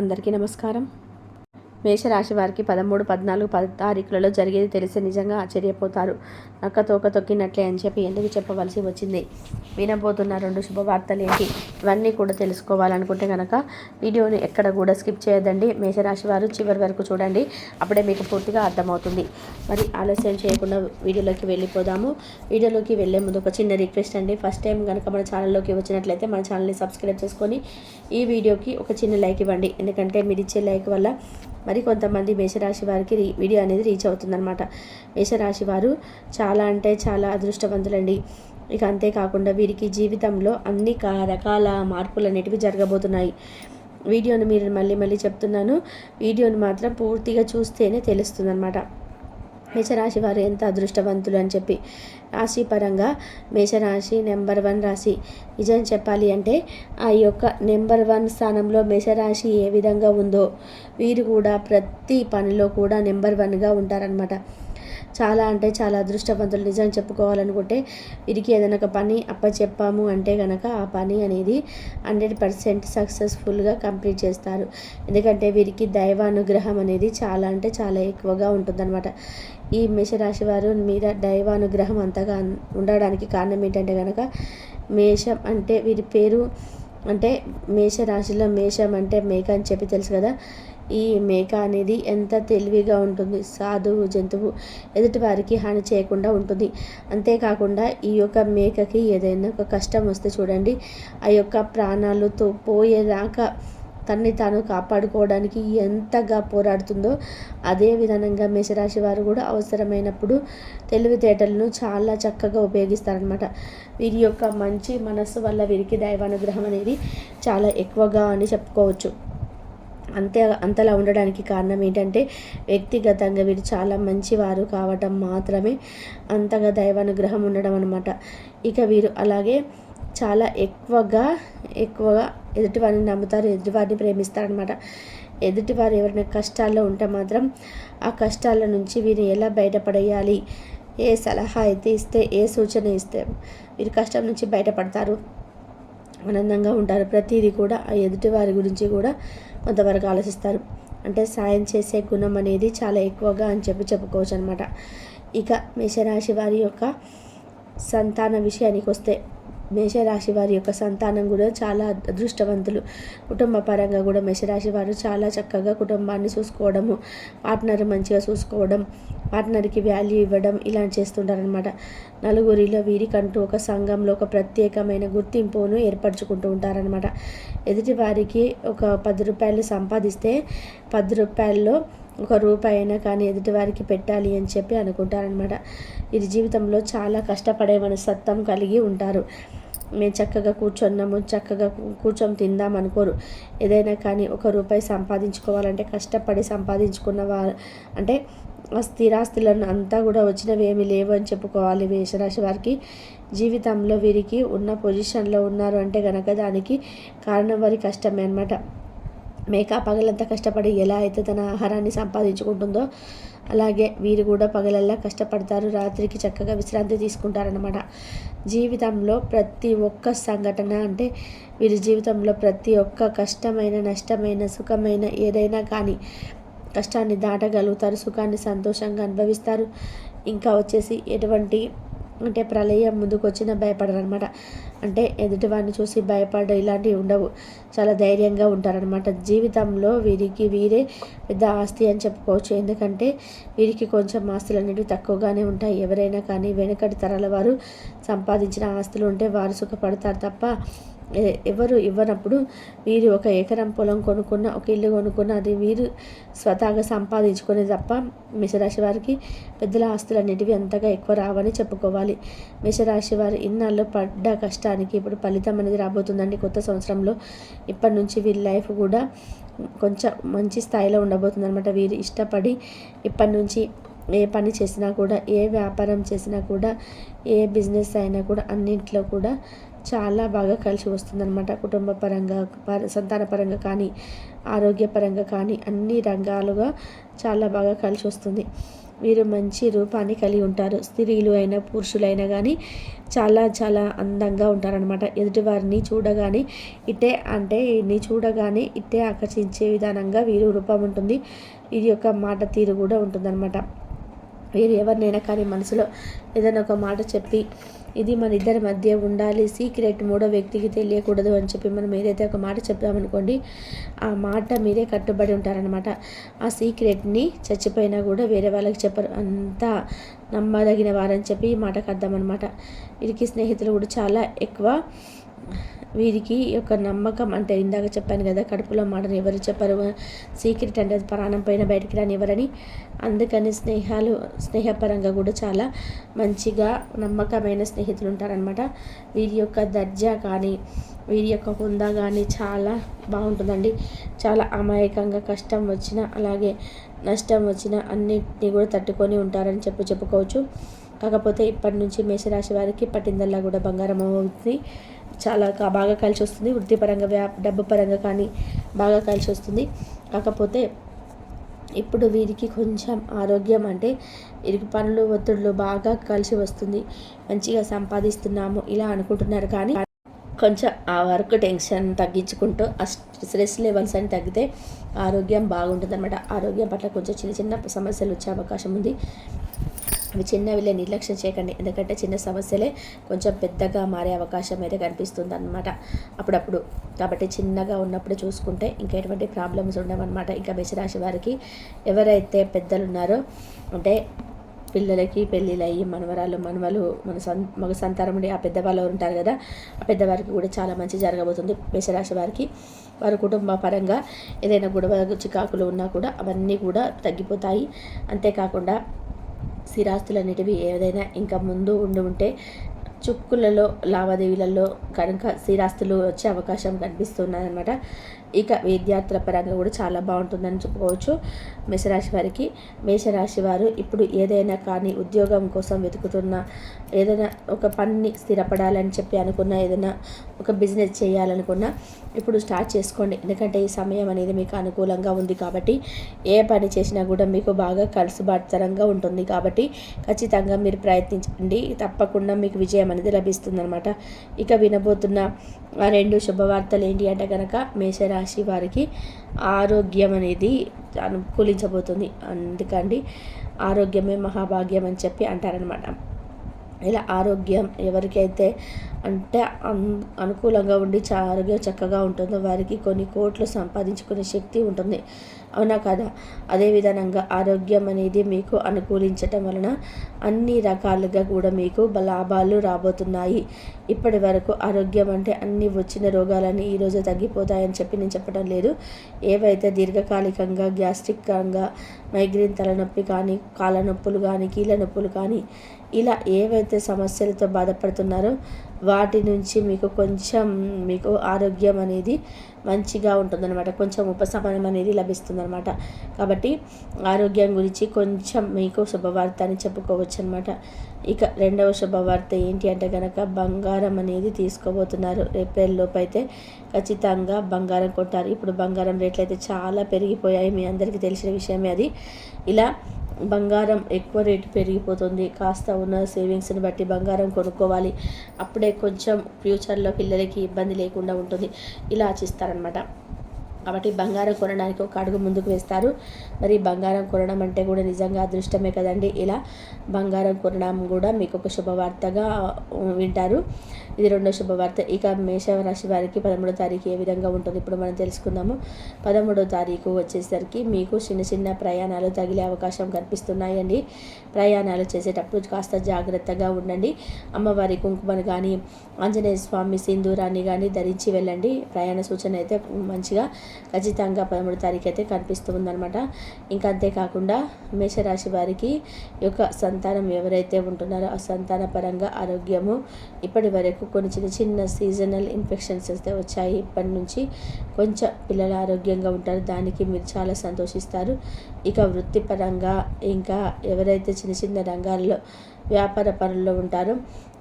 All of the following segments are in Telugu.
అందరికీ నమస్కారం. మేషరాశి వారికి పదమూడు పద్నాలుగు పది తారీఖులలో జరిగేది తెలిసి నిజంగా ఆశ్చర్యపోతారు. నక్క తోక తొక్కినట్లే అని చెప్పి ఎందుకు చెప్పవలసి వచ్చింది? వినబోతున్న రెండు శుభవార్తలు ఏంటి ఇవన్నీ కూడా తెలుసుకోవాలనుకుంటే కనుక వీడియోని ఎక్కడ కూడా స్కిప్ చేయదండి మేషరాశి వారు చివరి వరకు చూడండి. అప్పుడే మీకు పూర్తిగా అర్థమవుతుంది. మరి ఆలస్యం చేయకుండా వీడియోలోకి వెళ్ళిపోదాము. వీడియోలోకి వెళ్ళే ముందు ఒక చిన్న రిక్వెస్ట్ అండి. ఫస్ట్ టైం కనుక మన ఛానల్లోకి వచ్చినట్లయితే మన ఛానల్ని సబ్స్క్రైబ్ చేసుకొని ఈ వీడియోకి ఒక చిన్న లైక్ ఇవ్వండి. ఎందుకంటే మీరు ఇచ్చే లైక్ వల్ల మరి కొంతమంది మేషరాశి వారికి వీడియో అనేది రీచ్ అవుతుందన్నమాట. మేషరాశి వారు చాలా అంటే చాలా అదృష్టవంతులండి. ఇక అంతేకాకుండా వీరికి జీవితంలో అన్ని రకాల మార్పులు అనేటివి జరగబోతున్నాయి. వీడియోను మీరు మళ్ళీ మళ్ళీ చెప్తున్నాను. వీడియోను మాత్రం పూర్తిగా చూస్తేనే తెలుస్తుంది అనమాట మేషరాశి వారు ఎంత అదృష్టవంతులు అని చెప్పి రాశిపరంగా మేషరాశి నెంబర్ వన్ రాశి నిజం చెప్పాలి అంటే ఆ యొక్క నెంబర్ వన్ స్థానంలో మేషరాశి ఏ విధంగా ఉందో వీరు కూడా ప్రతి పనిలో కూడా నెంబర్ వన్గా ఉంటారనమాట చాలా అంటే చాలా అదృష్టవంతులు. నిజం చెప్పుకోవాలనుకుంటే వీరికి ఏదైనా ఒక పని అప్పచెప్పాము అంటే కనుక ఆ పని అనేది హండ్రెడ్ పర్సెంట్ సక్సెస్ఫుల్గా కంప్లీట్ చేస్తారు. ఎందుకంటే వీరికి దైవానుగ్రహం అనేది చాలా అంటే చాలా ఎక్కువగా ఉంటుందన్నమాట. ఈ మేషరాశి వారు మీద దైవానుగ్రహం అంతగా ఉండడానికి కారణం ఏంటంటే కనుక మేషం అంటే వీరి పేరు అంటే మేషరాశిలో మేషం అంటే మేక అని చెప్పి తెలుసు కదా. ఈ మేక అనేది ఎంత తెలివిగా ఉంటుంది సాధువు జంతువు ఎదుటి వారికి హాని చేయకుండా ఉంటుంది. అంతేకాకుండా ఈ యొక్క మేకకి ఏదైనా ఒక కష్టం వస్తే చూడండి ఆ యొక్క ప్రాణాలతో పోయేదాకా తన్ని తాను కాపాడుకోవడానికి ఎంతగా పోరాడుతుందో అదే విధానంగా మేషరాశి వారు కూడా అవసరమైనప్పుడు తెలివితేటలను చాలా చక్కగా ఉపయోగిస్తారనమాట వీరి యొక్క మంచి మనస్సు వల్ల వీరికి దైవానుగ్రహం అనేది చాలా ఎక్కువగా అని చెప్పుకోవచ్చు. అంతే అంతలా ఉండడానికి కారణం ఏంటంటే వ్యక్తిగతంగా వీరు చాలా మంచివారు కావటం మాత్రమే అంతగా దైవానుగ్రహం ఉండడం అనమాట ఇక వీరు అలాగే చాలా ఎక్కువగా ఎక్కువగా ఎదుటివారిని నమ్ముతారు ఎదుటివారిని ప్రేమిస్తారనమాట ఎదుటివారు ఎవరైనా కష్టాల్లో ఉంటే మాత్రం ఆ కష్టాల నుంచి వీరు ఎలా బయటపడేయాలి? ఏ సలహా అయితే ఇస్తే ఏ సూచన ఇస్తే వీరు కష్టం నుంచి బయటపడతారు. ఆనందంగా ఉంటారు. ప్రతిదీ కూడా ఆ ఎదుటి వారి గురించి కూడా కొంతవరకు ఆలోచిస్తారు. అంటే సాయం చేసే గుణం అనేది చాలా ఎక్కువగా అని చెప్పి చెప్పుకోవచ్చు అనమాట ఇక మేషరాశి వారి యొక్క సంతాన విషయానికి వస్తే మేషరాశి వారి యొక్క సంతానం కూడా చాలా అదృష్టవంతులు. కుటుంబ పరంగా కూడా మేషరాశి వారు చాలా చక్కగా కుటుంబాన్ని చూసుకోవడము పార్ట్నర్ మంచిగా చూసుకోవడం పార్ట్నర్కి వాల్యూ ఇవ్వడం ఇలా చేస్తుంటారనమాట నలుగురిలో వీరికంటూ ఒక సంఘంలో ఒక ప్రత్యేకమైన గుర్తింపును ఏర్పరచుకుంటూ ఉంటారనమాట ఎదుటి వారికి ఒక పది రూపాయలు సంపాదిస్తే పది రూపాయల్లో ఒక రూపాయి అయినా కానీ ఎదుటివారికి పెట్టాలి అని చెప్పి అనుకుంటారనమాట ఇది జీవితంలో చాలా కష్టపడే మనస్తత్వం కలిగి ఉంటారు. మేము చక్కగా కూర్చున్నాము చక్కగా కూర్చొని తిందాం అనుకోరు. ఏదైనా కానీ ఒక రూపాయి సంపాదించుకోవాలంటే కష్టపడి సంపాదించుకున్న వారు అంటే స్థిరాస్తులను అంతా కూడా వచ్చినవి ఏమి లేవు అని చెప్పుకోవాలి మేషరాశి వారికి. జీవితంలో వీరికి ఉన్న పొజిషన్లో ఉన్నారు అంటే కనుక దానికి కారణం వారి కష్టమే అనమాట మేక పగలంతా కష్టపడి ఎలా అయితే తన ఆహారాన్ని సంపాదించుకుంటుందో అలాగే వీరు కూడా పగలల్లా కష్టపడతారు. రాత్రికి చక్కగా విశ్రాంతి తీసుకుంటారనమాట జీవితంలో ప్రతి ఒక్క సంఘటన అంటే వీరి జీవితంలో ప్రతి ఒక్క కష్టమైన నష్టమైన సుఖమైన ఏదైనా కానీ కష్టాన్ని దాటగలుగుతారు సుఖాన్ని సంతోషంగా అనుభవిస్తారు. ఇంకా వచ్చేసి ఎటువంటి అంటే ప్రళయం ముందుకు వచ్చిన భయపడరు అనమాట అంటే ఎదుటివాడిని చూసి భయపడ ఇలాంటివి ఉండవు. చాలా ధైర్యంగా ఉంటారనమాట. జీవితంలో వీరికి వీరే పెద్ద ఆస్తి అని చెప్పుకోవచ్చు. ఎందుకంటే వీరికి కొంచెం ఆస్తులు అనేవి తక్కువగానే ఉంటాయి. ఎవరైనా కానీ వెనకటి తరాల వారు సంపాదించిన ఆస్తులు ఉంటే వారు సుఖపడతారు తప్ప ఎవరు ఇవ్వనప్పుడు వీరు ఒక ఎకరం పొలం కొనుక్కున్న ఒక ఇల్లు కొనుక్కున్న అది వీరు స్వతహాగా సంపాదించుకునే తప్ప మేషరాశి వారికి పెద్దల ఆస్తులు అనేటివి అంతగా ఎక్కువ రావని చెప్పుకోవాలి. మేషరాశి వారి ఇన్నాళ్ళు పడ్డ కష్టానికి ఇప్పుడు ఫలితం అనేది రాబోతుందండి. కొత్త సంవత్సరంలో ఇప్పటి నుంచి వీరి లైఫ్ కూడా కొంచెం మంచి స్థాయిలో ఉండబోతుంది అనమాట వీరు ఇష్టపడి ఇప్పటి నుంచి ఏ పని చేసినా కూడా ఏ వ్యాపారం చేసినా కూడా ఏ బిజినెస్ అయినా కూడా అన్నింటిలో కూడా చాలా బాగా కలిసి వస్తుందన్నమాట. కుటుంబ పరంగా సంతాన పరంగా కానీ ఆరోగ్యపరంగా కానీ అన్ని రంగాలుగా చాలా బాగా కలిసి వస్తుంది. వీరు మంచి రూపాన్ని కలిగి ఉంటారు. స్త్రీలు అయినా పురుషులైనా కానీ చాలా చాలా అందంగా ఉంటారనమాట ఎదుటివారిని చూడగానే ఇట్టే అంటే నీ చూడగానే ఇట్టే ఆకర్షించే విధానంగా వీరు రూపం ఉంటుంది. వీరి యొక్క మాట తీరు కూడా ఉంటుందన్నమాట. వీరు ఎవరినైనా కానీ మనసులో ఏదైనా ఒక మాట చెప్పి ఇది మన ఇద్దరి మధ్య ఉండాలి సీక్రెట్ మూడో వ్యక్తికి తెలియకూడదు అని చెప్పి మనం ఏదైతే ఒక మాట చెప్తామనుకోండి ఆ మాట మీరే కట్టుబడి ఉంటారనమాట ఆ సీక్రెట్ని చచ్చిపోయినా కూడా వేరే వాళ్ళకి చెప్పరు. అంతా నమ్మదగిన వారని చెప్పి ఈ మాటకు అర్థం అనమాట వీరికి స్నేహితులు కూడా చాలా ఎక్కువ వీరికి యొక్క నమ్మకం అంటే ఇందాక చెప్పాను కదా కడుపులో మాటను ఎవరు చెప్పరు సీక్రెట్ అంటే ప్రాణం పైన బయటికి రాని ఎవరని అందుకని స్నేహాలు స్నేహపరంగా కూడా చాలా మంచిగా నమ్మకమైన స్నేహితులు ఉంటారనమాట వీరి యొక్క దర్జా కానీ వీరి యొక్క హుందా కానీ చాలా బాగుంటుందండి. చాలా అమాయకంగా కష్టం వచ్చిన అలాగే నష్టం వచ్చిన అన్నిటినీ కూడా తట్టుకొని ఉంటారని చెప్పి చెప్పుకోవచ్చు. కాకపోతే ఇప్పటి నుంచి మేషరాశి వారికి పట్టిందల్లా కూడా బంగారం అవుతుంది. చాలా బాగా కలిసి వస్తుంది. వృత్తిపరంగా వ్యా డబ్బు పరంగా కానీ బాగా కలిసి వస్తుంది. కాకపోతే ఇప్పుడు వీరికి కొంచెం ఆరోగ్యం అంటే వీరికి పనులు ఒత్తిడులు బాగా కలిసి వస్తుంది. మంచిగా సంపాదిస్తున్నాము ఇలా అనుకుంటున్నారు. కానీ కొంచెం ఆ వర్క్ టెన్షన్ తగ్గించుకుంటూ ఆ స్ట్రెస్ లెవెల్స్ అని తగ్గితే ఆరోగ్యం బాగుంటుంది అనమాట ఆరోగ్యం పట్ల కొంచెం చిన్న చిన్న సమస్యలు వచ్చే అవకాశం ఉంది. అవి చిన్నవిలే నిర్లక్ష్యం చేయకండి. ఎందుకంటే చిన్న సమస్యలే కొంచెం పెద్దగా మారే అవకాశం అయితే కనిపిస్తుంది అనమాట అప్పుడప్పుడు. కాబట్టి చిన్నగా ఉన్నప్పుడు చూసుకుంటే ఇంకా ఎటువంటి ప్రాబ్లమ్స్ ఉండవన్నమాట. ఇంకా మేషరాశి వారికి ఎవరైతే పెద్దలు ఉన్నారో అంటే పిల్లలకి పెళ్ళిళ్ళయ్యి మనవరాలు మనవలు మన సన్ మగ సంతానం ఉండి ఆ పెద్దవాళ్ళు ఉంటారు కదా ఆ పెద్దవారికి కూడా చాలా మంచి జరగబోతుంది. మేషరాశి వారికి వారి కుటుంబ పరంగా ఏదైనా గొడవ చికాకులు ఉన్నా కూడా అవన్నీ కూడా తగ్గిపోతాయి. అంతేకాకుండా స్థిరాస్తులన్నిటివి ఏదైనా ఇంకా ముందు ఉండి ఉంటే చుక్కులలో లావాదేవీలలో కనుక స్థిరాస్తులు వచ్చే అవకాశం కనిపిస్తున్నాయన్నమాట ఇక విద్యార్థుల పరంగా కూడా చాలా బాగుంటుందని చెప్పుకోవచ్చు. మేషరాశి వారికి మేషరాశి వారు ఇప్పుడు ఏదైనా కానీ ఉద్యోగం కోసం వెతుకుతున్న ఏదైనా ఒక పని స్థిరపడాలని చెప్పి అనుకున్న ఏదైనా ఒక బిజినెస్ చేయాలనుకున్నా ఇప్పుడు స్టార్ట్ చేసుకోండి. ఎందుకంటే ఈ సమయం అనేది మీకు అనుకూలంగా ఉంది కాబట్టి ఏ పని చేసినా కూడా మీకు బాగా కలుసుబాటుతరంగా ఉంటుంది కాబట్టి ఖచ్చితంగా మీరు ప్రయత్నించండి. తప్పకుండా మీకు విజయం అనేది లభిస్తుందన్నమాట. ఇక వినబోతున్న రెండు శుభవార్తలు ఏంటి అంటే కనుక మేషరాశి వారికి ఆరోగ్యం అనేది అనుకూలించబోతుంది. అందుకండి ఆరోగ్యమే మహాభాగ్యం అని చెప్పి అంటారనమాట ఇలా ఆరోగ్యం ఎవరికైతే అంటే అనుకూలంగా ఉండి ఆరోగ్యం చక్కగా ఉంటుందో వారికి కొన్ని కోట్లు సంపాదించుకునే శక్తి ఉంటుంది. అవునా కదా? అదే విధంగా ఆరోగ్యం అనేది మీకు అనుకూలించటం వలన అన్ని రకాలుగా కూడా మీకు లాభాలు రాబోతున్నాయి. ఇప్పటి వరకు ఆరోగ్యం అంటే అన్ని వచ్చిన రోగాలన్నీ ఈరోజు తగ్గిపోతాయని చెప్పి నేను చెప్పడం లేదు. ఏవైతే దీర్ఘకాలికంగా గ్యాస్ట్రిక్గా మైగ్రేన్ తలనొప్పి కానీ కాళ్ళ నొప్పులు కానీ కీళ్ళ నొప్పులు కానీ ఇలా ఏవైతే సమస్యలతో బాధపడుతున్నారో వాటి నుంచి మీకు కొంచెం మీకు ఆరోగ్యం అనేది మంచిగా ఉంటుందన్నమాట. కొంచెం ఉపశమనం అనేది లభిస్తుందన్నమాట. కాబట్టి ఆరోగ్యం గురించి కొంచెం మీకు శుభవార్త అని చెప్పుకోవచ్చు అనమాట ఇక రెండవ శుభవార్త ఏంటి అంటే కనుక బంగారం అనేది తీసుకోబోతున్నారు. ఏప్రిల్ అయితే ఖచ్చితంగా బంగారం కొట్టారు ఇప్పుడు బంగారం రేట్లు అయితే చాలా పెరిగిపోయాయి. మీ అందరికీ తెలిసిన విషయమే అది. ఇలా బంగారం ఎక్కువ రేటు పెరిగిపోతుంది. కాస్త ఉన్న సేవింగ్స్ని బట్టి బంగారం కొనుక్కోవాలి. అప్పుడే కొంచెం ఫ్యూచర్లో పిల్లలకి ఇబ్బంది లేకుండా ఉంటుంది. ఇలా ఆచిస్తారనమాట కాబట్టి బంగారం కొనడానికి ఒక అడుగు ముందుకు వేస్తారు. మరి బంగారం కొనడం అంటే కూడా నిజంగా అదృష్టమే కదండి. ఇలా బంగారం కొనడం కూడా మీకు ఒక శుభవార్తగా వింటారు. ఇది రెండో శుభవార్త. ఇక మేషరాశి వారికి పదమూడో తారీఖు ఏ విధంగా ఉంటుంది ఇప్పుడు మనం తెలుసుకుందాము. పదమూడో తారీఖు వచ్చేసరికి మీకు చిన్న చిన్న ప్రయాణాలు తగిలే అవకాశం కనిపిస్తున్నాయండి. ప్రయాణాలు చేసేటప్పుడు కాస్త జాగ్రత్తగా ఉండండి. అమ్మవారి కుంకుమను కానీ ఆంజనేయ స్వామి సింధూరాన్ని కానీ ధరించి వెళ్ళండి. ప్రయాణ సూచన అయితే మంచిగా ఖచ్చితంగా పదమూడు తారీఖు అయితే కనిపిస్తూ ఉందన్నమాట. ఇంకా అంతేకాకుండా మేషరాశి వారికి యొక్క సంతానం ఎవరైతే ఉంటున్నారో ఆ సంతాన పరంగా ఆరోగ్యము ఇప్పటి వరకు కొన్ని చిన్న చిన్న సీజనల్ ఇన్ఫెక్షన్స్ అయితే వచ్చాయి. ఇప్పటి నుంచి కొంచెం పిల్లలు ఆరోగ్యంగా ఉంటారు. దానికి మీరు చాలా సంతోషిస్తారు. ఇక వృత్తిపరంగా ఇంకా ఎవరైతే చిన్న చిన్న రంగాల్లో వ్యాపార పనుల్లో ఉంటారు.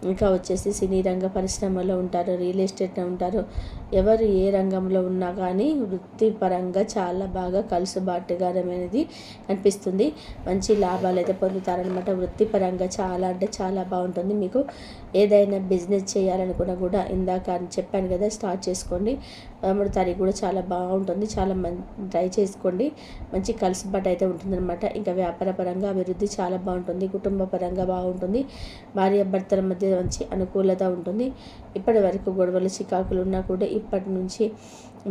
ఇంకా వచ్చేసి సినీ రంగ పరిశ్రమలో ఉంటారు రియల్ ఎస్టేట్లో ఉంటారు. ఎవరు ఏ రంగంలో ఉన్నా కానీ వృత్తిపరంగా చాలా బాగా కలుసుబాటుగా కనిపిస్తుంది. మంచి లాభాలు అయితే పొందుతారనమాట వృత్తిపరంగా చాలా అంటే చాలా బాగుంటుంది. మీకు ఏదైనా బిజినెస్ చేయాలనుకున్నా కూడా ఇందాక అని చెప్పాను కదా స్టార్ట్ చేసుకోండి. పదమూడు తారీఖు కూడా చాలా బాగుంటుంది. చాలా మం ట్రై చేసుకోండి. మంచి కలుసుబాటు అయితే ఉంటుందన్నమాట. ఇంకా వ్యాపార పరంగా అభివృద్ధి చాలా బాగుంటుంది. కుటుంబ పరంగా బాగుంటుంది. భార్య భర్తల మధ్య మంచి అనుకూలత ఉంటుంది. ఇప్పటి వరకు గొడవలు చికాకులు ఉన్నా కూడా ఇప్పటి నుంచి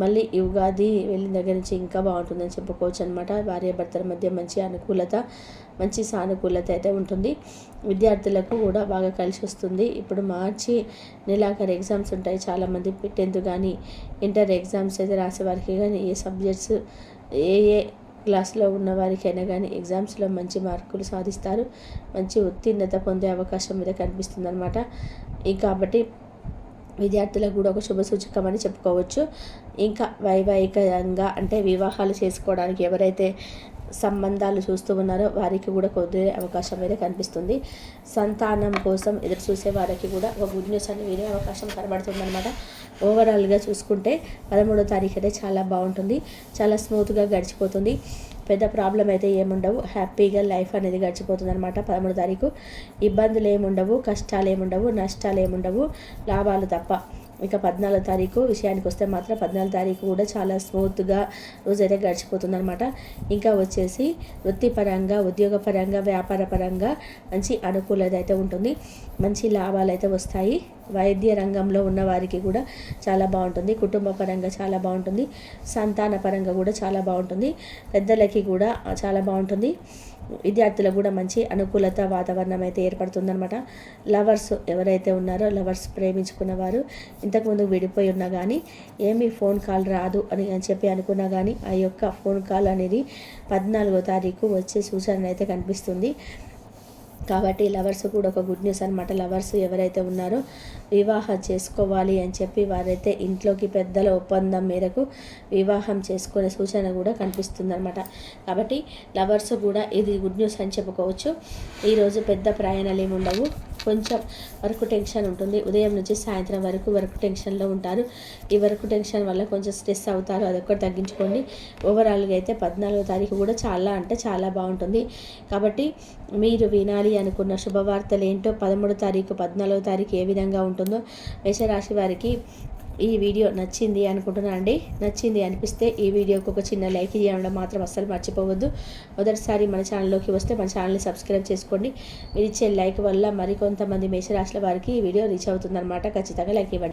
మళ్ళీ ఈ ఉగాది వెళ్ళిన దగ్గర నుంచి ఇంకా బాగుంటుందని చెప్పుకోవచ్చు అనమాట భార్య భర్తల మధ్య మంచి అనుకూలత మంచి సానుకూలత అయితే ఉంటుంది. విద్యార్థులకు కూడా బాగా కలిసి వస్తుంది. ఇప్పుడు మార్చి నెలాఖరు ఎగ్జామ్స్ ఉంటాయి చాలామంది. టెన్త్ కానీ ఇంటర్ ఎగ్జామ్స్ అయితే రాసే వారికి కానీ ఏ సబ్జెక్ట్స్ ఏ ఏ క్లాస్లో ఉన్న వారికైనా కానీ ఎగ్జామ్స్లో మంచి మార్కులు సాధిస్తారు. మంచి ఉత్తీర్ణత పొందే అవకాశం మీద కనిపిస్తుంది అనమాట కాబట్టి విద్యార్థులకు కూడా ఒక శుభ సూచకం అని చెప్పుకోవచ్చు. ఇంకా వైవాహికంగా అంటే వివాహాలు చేసుకోవడానికి ఎవరైతే సంబంధాలు చూస్తూ ఉన్నారో వారికి కూడా కొద్ది అవకాశం అయితే కనిపిస్తుంది. సంతానం కోసం ఎదురు చూసే వారికి కూడా ఒక గుడ్ న్యూస్ అని వినే అవకాశం కనబడుతుంది అనమాట ఓవరాల్గా చూసుకుంటే పదమూడో తారీఖు అయితే చాలా బాగుంటుంది. చాలా స్మూత్గా గడిచిపోతుంది. పెద్ద ప్రాబ్లం అయితే ఏముండవు. హ్యాపీగా లైఫ్ అనేది గడిచిపోతుంది అనమాట పదమూడు తారీఖు. ఇబ్బందులు ఏముండవు కష్టాలు ఏముండవు నష్టాలు ఏముండవు లాభాలు తప్ప. ఇక పద్నాలుగు తారీఖు విషయానికి వస్తే మాత్రం పద్నాలుగు తారీఖు కూడా చాలా స్మూత్గా రోజైతే గడిచిపోతుంది అనమాట ఇంకా వచ్చేసి వృత్తిపరంగా ఉద్యోగపరంగా వ్యాపార పరంగా మంచి అనుకూలత అయితే ఉంటుంది. మంచి లాభాలు అయితే వస్తాయి. వైద్య రంగంలో ఉన్న వారికి కూడా చాలా బాగుంటుంది. కుటుంబ పరంగా చాలా బాగుంటుంది. సంతాన పరంగా కూడా చాలా బాగుంటుంది. పెద్దలకి కూడా చాలా బాగుంటుంది. విద్యార్థులకు కూడా మంచి అనుకూలత వాతావరణం అయితే ఏర్పడుతుందనమాట లవర్స్ ఎవరైతే ఉన్నారో లవర్స్ ప్రేమించుకున్న వారు ఇంతకుముందు విడిపోయి ఉన్నా కానీ ఏమీ ఫోన్ కాల్ రాదు అని అని చెప్పి అనుకున్నా కానీ ఆ యొక్క ఫోన్ కాల్ అనేది పద్నాలుగో తారీఖు వచ్చే సూచన అయితే కనిపిస్తుంది. కాబట్టి లవర్స్ కూడా ఒక గుడ్ న్యూస్ అనమాట లవర్స్ ఎవరైతే ఉన్నారో వివాహం చేసుకోవాలి అని చెప్పి వారైతే ఇంట్లోకి పెద్దల ఒప్పందం మేరకు వివాహం చేసుకునే సూచన కూడా కనిపిస్తుంది అనమాట కాబట్టి లవర్స్ కూడా ఇది గుడ్ న్యూస్ అని చెప్పుకోవచ్చు. ఈరోజు పెద్ద ప్రయాణాలు ఏమి ఉండవు. కొంచెం వర్క్ టెన్షన్ ఉంటుంది. ఉదయం నుంచి సాయంత్రం వరకు వర్క్ టెన్షన్లో ఉంటారు. ఈ వర్క్ టెన్షన్ వల్ల కొంచెం స్ట్రెస్ అవుతారు. అదొక్కటి తగ్గించుకోండి. ఓవరాల్గా అయితే పద్నాలుగో తారీఖు కూడా చాలా అంటే చాలా బాగుంటుంది. కాబట్టి మీరు వినాలి అనుకున్న శుభవార్తలు ఏంటో పదమూడో తారీఖు పద్నాలుగో తారీఖు ఏ విధంగా ఉంటుందో మేషరాశి వారికి ఈ వీడియో నచ్చింది అనుకుంటున్నా అండి. నచ్చింది అనిపిస్తే ఈ వీడియోకి ఒక చిన్న లైక్ చేయడం మాత్రం అస్సలు మర్చిపోవద్దు. మొదటిసారి మన ఛానల్లోకి వస్తే మన ఛానల్ని సబ్స్క్రైబ్ చేసుకోండి. మీరు ఇచ్చే లైక్ వల్ల మరికొంతమంది మేషరాశుల వారికి ఈ వీడియో రీచ్ అవుతుందన్నమాట. ఖచ్చితంగా లైక్ ఇవ్వండి.